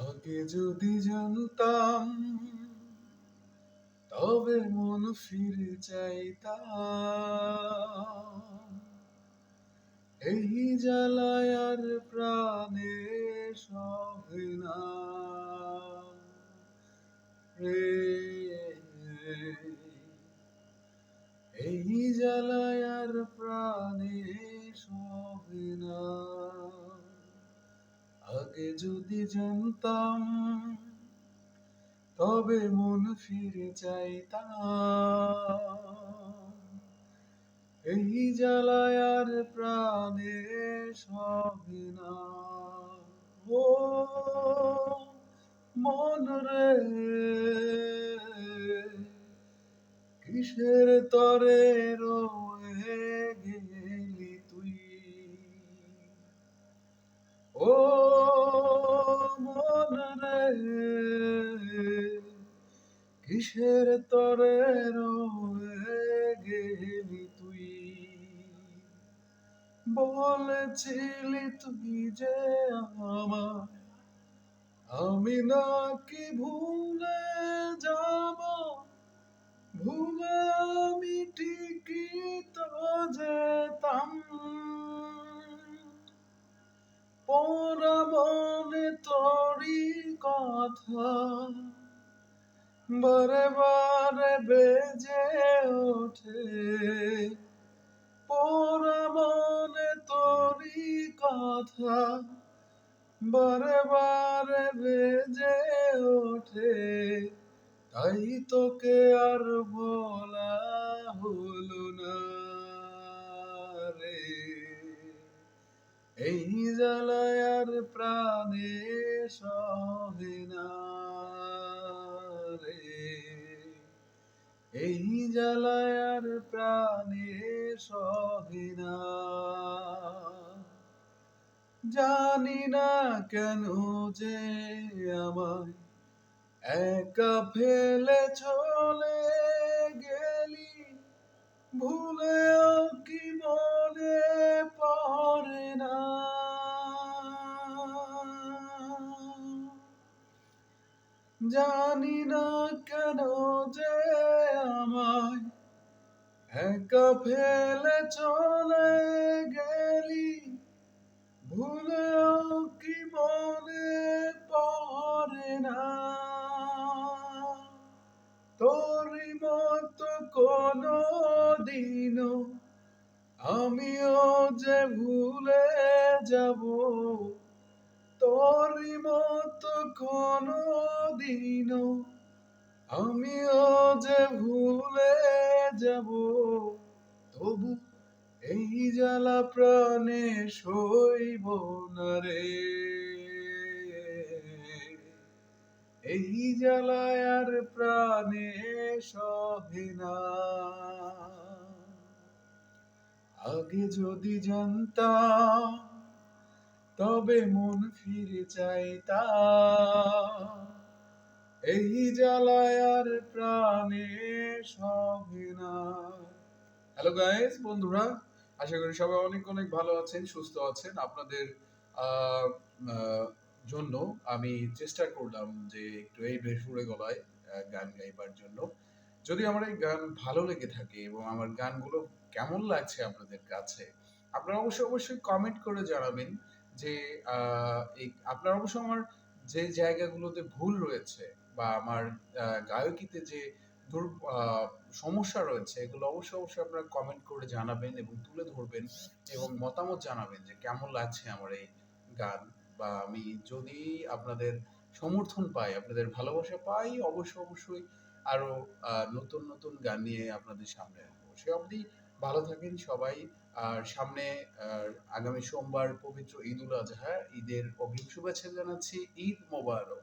আগে যদি জানতাম, তবে মন ফিরে চাইতাম। এই জ্বালায় আর প্রাণে সহে না। এই জ্বালায় আর প্রাণে সহে না। আগে যদি জানতাম, তবে মন ফিরে চাইতাম। এই জ্বালায় আর প্রাণে সবে না। ও মন রে, কিসের তরে রয়ে গেলি তুই? ও কিসের তরে গেলি তুই? বলেছিলি তুই যে আমার আমি নাকি ভুলে যাব? ভুলে আমি ঠিকই তো যেতাম। পোড়া মনে তোরই কথা বারে বারে বেজে ওঠে। পোড়া মনে তোরই কথা, বারে বারে বেজে ওঠে। তাই তোকে আর বলা হলো না রে। এই জ্বালায় আর প্রাণে সহে না। এই জ্বালায়ার প্রাণে সহে না। জানি না কেন যে আমায় একা ফেলে চলে গেলি, ভুলেও কি জানি না কেন যে আমায় একা ফেলে চলে গেলি। ভুলেও কি মনে পড়ে না? তোরই মতো কোনো দিনও আমিও যে ভুলে যাব, তোরই মতো কোনো দিনও আমিও যে ভুলে যাব, তবু এই জ্বালা প্রাণে সইব না রে। এই জ্বালায় আর প্রাণে সহে না। আগে যদি জানতাম তবে মন ফিরে চাইতাম এই জ্বালায় আর প্রাণে সহে না। হ্যালো গাইস বন্ধুরা, আশা করি সবাই অনেক অনেক ভালো আছেন, সুস্থ আছেন। আপনাদের জন্য আমি চেষ্টা করলাম যে একটু এই বেসুরে গলায় গান গাইবার জন্য। যদি আমার এই গান ভালো লেগে থাকে এবং আমার গানগুলো কেমন লাগছে আপনাদের কাছে, আপনারা অবশ্যই অবশ্যই কমেন্ট করে জানাবেন। যে আপনারা অবশ্যই আমার যে জায়গাগুলোতে ভুল রয়েছে বা আমার গায়কিতে যে দুর সমস্যা রয়েছে, এগুলো অবশ্যই অবশ্যই আপনারা কমেন্ট করে জানাবেন এবং তুলে ধরবেন এবং মতামত জানাবেন যে কেমন লাগছে আমার এই গান বা আমি যদি আপনাদের সমর্থন পাই, আপনাদের ভালোবাসা পাই অবশ্যই অবশ্যই আরও নতুন নতুন গান নিয়ে আপনাদের সামনে আসব। সে অবধি ভালো থাকেন সবাই। আর সামনে আগামী সোমবার পবিত্র ঈদুল আজহা ঈদের অগ্রিম শুভেচ্ছা জানাচ্ছি। ঈদ মোবারক।